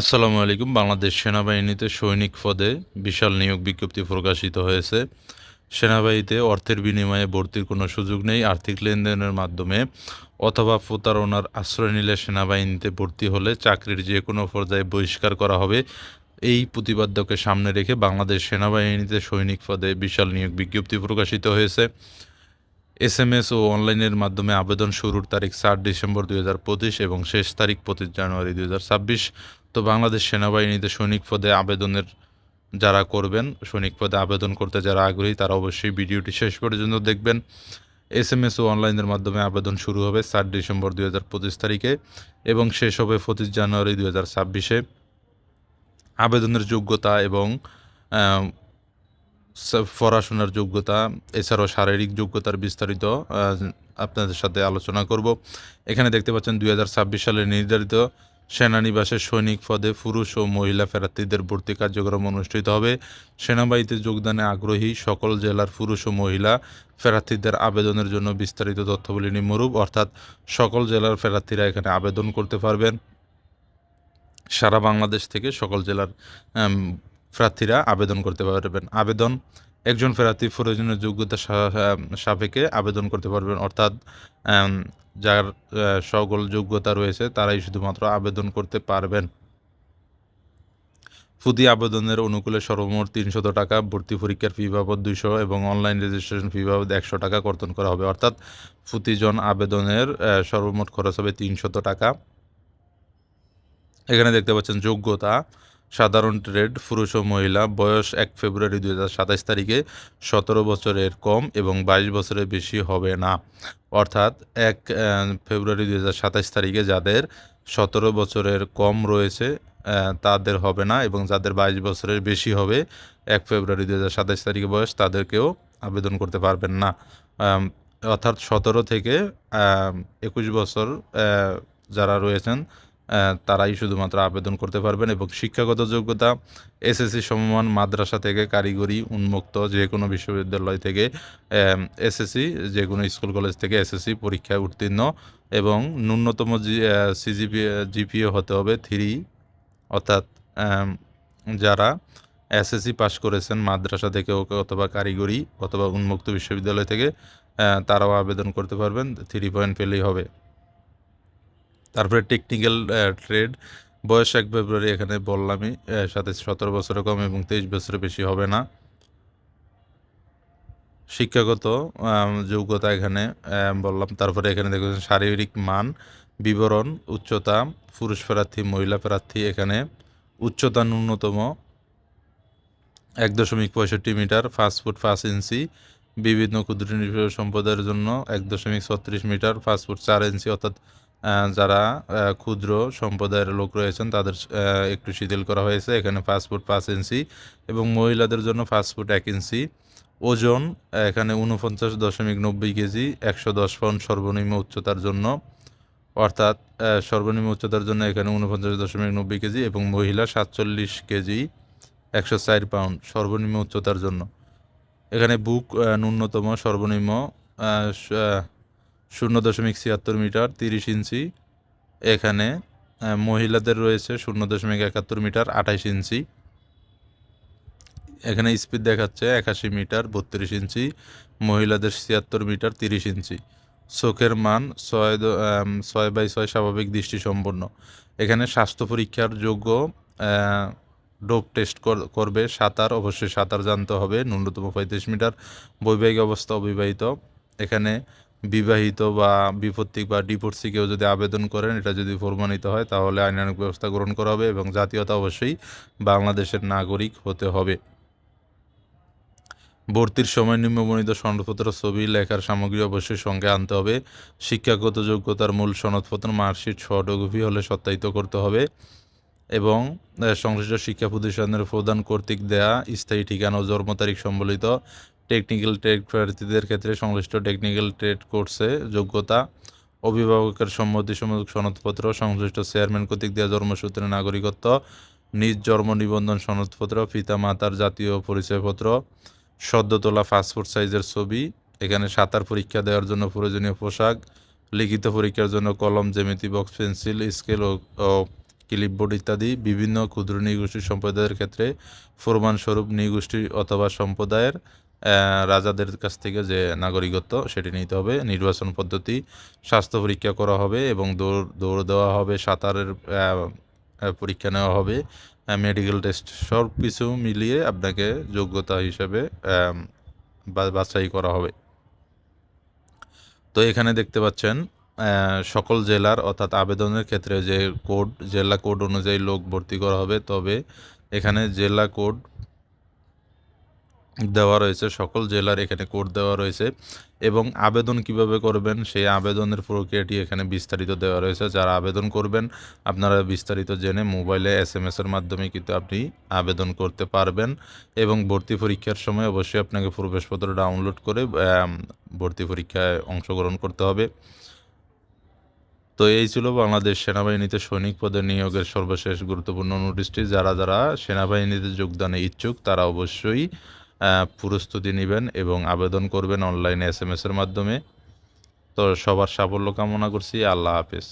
আসসালামু আলাইকুম। বাংলাদেশ সেনাবাহিনীতে সৈনিক পদে বিশাল নিয়োগ বিজ্ঞপ্তি প্রকাশিত হয়েছে। সেনাবাহিনীতে অর্থের বিনিময়ে ভর্তির কোনো সুযোগ নেই। আর্থিক লেনদেনের মাধ্যমে অথবা প্রতারণার আশ্রয় নিলে সেনাবাহিনীতে ভর্তি হলে চাকরির যে কোনো পর্যায়ে বহিষ্কার করা হবে। এই প্রতিবাদ্যকে সামনে রেখে বাংলাদেশ সেনাবাহিনীতে সৈনিক পদে বিশাল নিয়োগ বিজ্ঞপ্তি প্রকাশিত হয়েছে। এস এম এস ও অনলাইনের মাধ্যমে আবেদন শুরুর তারিখ চার ডিসেম্বর দুই হাজার পঁচিশ এবং শেষ তারিখ পঁচিশ জানুয়ারি দুই হাজার ছাব্বিশ। তো বাংলাদেশ সেনাবাহিনীতে সৈনিক পদে আবেদনের যারা করবেন, সৈনিক পদে আবেদন করতে যারা আগ্রহী, তারা অবশ্যই ভিডিওটি শেষ পর্যন্ত দেখবেন। এস এম এস ও অনলাইনের মাধ্যমে আবেদন শুরু হবে সাত ডিসেম্বর দুই হাজার পঁচিশ তারিখে এবং শেষ হবে পঁচিশ জানুয়ারি দুই হাজার ছাব্বিশে। আবেদনের যোগ্যতা এবং পড়াশোনার যোগ্যতা, এছাড়াও শারীরিক যোগ্যতার বিস্তারিত আপনাদের সাথে আলোচনা করব। এখানে দেখতে পাচ্ছেন দু হাজার ছাব্বিশ সালে নির্ধারিত সেনানিবাসের সৈনিক পদে পুরুষ ও মহিলা প্রার্থীদের ভর্তি কার্যক্রম অনুষ্ঠিত হবে। সেনাবাহিনীতে যোগদানে আগ্রহী সকল জেলার পুরুষ ও মহিলা প্রার্থীদের আবেদনের জন্য বিস্তারিত তথ্যবলী নিম্নরূপ অর্থাৎ সকল জেলার প্রার্থীরা এখানে আবেদন করতে পারবেন। সারা বাংলাদেশ থেকে সকল জেলার প্রার্থীরা আবেদন করতে পারবেন। আবেদন, একজন প্রার্থী প্রয়োজনীয় যোগ্যতা সাপেক্ষে আবেদন করতে পারবেন, অর্থাৎ যার সকল যোগ্যতা রয়েছে, তারাই শুধুমাত্র আবেদন করতে পারবেন। প্রতি আবেদনের অনুকূলে সর্বমোট তিনশত টাকা, ভর্তি পরীক্ষার ফি বাবদ দুইশো এবং অনলাইন রেজিস্ট্রেশন ফি বাবদ একশো টাকা কর্তন করা হবে। অর্থাৎ প্রতিজন আবেদনের সর্বমোট খরচ হবে তিনশত টাকা। এখানে দেখতে পাচ্ছেন যোগ্যতা সাধারণ ট্রেড, পুরুষ ও মহিলা, বয়স এক ফেব্রুয়ারি দুই সাতাইশ তারিখে সতেরো বছরের কম এবং বাইশ বছরের বেশি হবে না। অর্থাৎ এক ফেব্রুয়ারি দুই সাতাইশ তারিখে যাদের সতেরো বছরের কম রয়েছে তাদের হবে না এবং যাদের বাইশ বছরের বেশি হবে, এক ফেব্রুয়ারি দুই সাতাইশ তারিখে বয়স তাদেরকেও আবেদন করতে পারবেন না। অর্থাৎ সতেরো থেকে একুশ বছর যারা রয়েছেন তারাই শুধুমাত্র আবেদন করতে পারবেন এবং শিক্ষাগত যোগ্যতা, এসএসসি সমমান, মাদ্রাসা থেকে কারিগরি উন্মুক্ত যে কোনো বিশ্ববিদ্যালয় থেকে এসএসসি, যে কোনো স্কুল, কলেজ থেকে এসএসসি পরীক্ষায় উত্তীর্ণ এবং ন্যূনতম সিজিপি, জিপিএ হতে হবে থ্রি, অর্থাৎ যারা এসএসসি পাশ করেছেন মাদ্রাসা থেকে অথবা কারিগরি অথবা উন্মুক্ত বিশ্ববিদ্যালয় থেকে তারাও আবেদন করতে পারবেন, থ্রি পয়েন্ট পেলেই হবে। তারপরে টেকনিক্যাল ট্রেড বয়স এক ফেব্রুয়ারি এখানে বললামই সাথে সতেরো বছরের কম এবং তেইশ বছরের বেশি হবে না। শিক্ষাগত যোগ্যতা এখানে বললাম। তারপরে এখানে দেখবেন শারীরিক মান, বিবরণ, উচ্চতা, পুরুষ প্রার্থী, মহিলা প্রার্থী এখানে উচ্চতা ন্যূনতম এক দশমিক পঁয়ষট্টি মিটার, পাঁচ ফুট পাঁচ ইঞ্চি, বিভিন্ন ক্ষুদ্র সম্প্রদায়ের জন্য এক দশমিক ছত্রিশ মিটার, পাঁচ ফুট চার ইঞ্চি, অর্থাৎ যারা ক্ষুদ্র সম্প্রদায়ের লোক রয়েছেন, তাদের একটু শিথিল করা হয়েছে। এখানে ফুট পাঁচ ইঞ্চি এবং মহিলাদের জন্য ফুট এক ইঞ্চি। ওজন, এখানে উনপঞ্চাশ দশমিক নব্বই কেজি, একশো দশ পাউন্ড সর্বনিম্ন উচ্চতার জন্য। অর্থাৎ সর্বনিম্ন উচ্চতার জন্য এখানে উনপঞ্চাশ দশমিক নব্বই কেজি এবং মহিলা সাতচল্লিশ কেজি, একশো চার পাউন্ড সর্বনিম্ন উচ্চতার জন্য। এখানে বুক ন্যূনতম সর্বনিম্ন শূন্য দশমিক ছিয়াত্তর মিটার, তিরিশ ইঞ্চি। এখানে মহিলাদের রয়েছে শূন্য দশমিক একাত্তর মিটার, আঠাইশ ইঞ্চি। এখানে স্পিড দেখাচ্ছে একাশি মিটার, বত্রিশ ইঞ্চি। মহিলাদের ছিয়াত্তর মিটার, তিরিশ ইঞ্চি। চোখের মান ছয় ছয় বাই ছয় স্বাভাবিক দৃষ্টি সম্পন্ন এখানে স্বাস্থ্য পরীক্ষার যোগ্য ডোপ টেস্ট কর- করবে সাঁতার, অবশ্যই সাঁতার জানতে হবে, ন্যূনতম পঁয়ত্রিশ মিটার। বৈবাহিক অবস্থা অবিবাহিত। এখানে বিবাহিত বা বিপত্তিক বা ডিপোর্সি কেউ যদি আবেদন করেন, এটা যদি প্রমাণিত হয়, তাহলে আইনানুগ ব্যবস্থা গ্রহণ করা হবে এবং জাতীয়তা অবশ্যই বাংলাদেশের নাগরিক হতে হবে। ভর্তির সময় নিম্নবর্ণিত সনদপত্র, ছবি, লেখার সামগ্রী অবশ্যই সঙ্গে আনতে হবে। শিক্ষাগত যোগ্যতার মূল সনদপত্র, মার্কশিট, ফটোকপি হলে সত্যায়িত করতে হবে এবং সংশ্লিষ্ট শিক্ষা প্রতিষ্ঠানের প্রদান কর্তৃক দেয়া স্থায়ী ঠিকানা ও জন্ম তারিখ সম্বলিত টেকনিক্যাল ট্রেড প্রার্থীদের ক্ষেত্রে সংশ্লিষ্ট টেকনিক্যাল ট্রেড কোর্সে যোগ্যতা, অভিভাবকের সম্মতিসমূলক সনদপত্র, সংশ্লিষ্ট চেয়ারম্যান কর্তৃক দেওয়া জন্মসূত্রে নাগরিকত্ব, নিজ জন্ম নিবন্ধন সনদপত্র, পিতা, মাতার জাতীয় পরিচয়পত্র সদ্য তোলা পাসপোর্ট সাইজের ছবি, এখানে সাঁতার পরীক্ষা দেওয়ার জন্য প্রয়োজনীয় পোশাক, লিখিত পরীক্ষার জন্য কলম, জ্যামিতি বক্স পেন্সিল স্কেল ও ক্লিপবোর্ড ইত্যাদি বিভিন্ন ক্ষুদ্র নৃগোষ্ঠী সম্প্রদায়ের ক্ষেত্রে প্রমাণস্বরূপ নৃগোষ্ঠী অথবা সম্প্রদায়ের রাজাদের কাছ থেকে যে নাগরিকত্ব সেটি নিতে হবে। নির্বাচন পদ্ধতি, স্বাস্থ্য পরীক্ষা করা হবে এবং দৌড় দৌড় দেওয়া হবে, সাঁতারের পরীক্ষা নেওয়া হবে মেডিকেল টেস্ট সব কিছু মিলিয়ে আপনাকে যোগ্যতা হিসেবে বাছাই করা হবে। তো এখানে দেখতে পাচ্ছেন সকল জেলার অর্থাৎ আবেদনের ক্ষেত্রে যে কোড, জেলা কোড অনুযায়ী লোক ভর্তি করা হবে। তবে এখানে জেলা কোড দেওয়া রয়েছে, সকল জেলার এখানে কোড দেওয়া রয়েছে এবং আবেদন কীভাবে করবেন সেই আবেদনের প্রক্রিয়াটি এখানে বিস্তারিত দেওয়া রয়েছে। যারা আবেদন করবেন, আপনারা বিস্তারিত জেনে মোবাইলে এস এম এসের মাধ্যমে কিন্তু আপনি আবেদন করতে পারবেন এবং ভর্তি পরীক্ষার সময় অবশ্যই আপনাকে প্রবেশপত্র ডাউনলোড করে ভর্তি পরীক্ষায় অংশগ্রহণ করতে হবে। তো এই ছিল বাংলাদেশ সেনাবাহিনীতে সৈনিক পদে নিয়োগের সর্বশেষ গুরুত্বপূর্ণ নোটিশটি। যারা যারা সেনাবাহিনীতে যোগদানে ইচ্ছুক, তারা অবশ্যই প্রস্তুতি নেবেন এবং আবেদন করবেন অনলাইনে এস এম এসের মাধ্যমে। তো সবার সাফল্য কামনা করছি, আল্লাহ হাফেজ।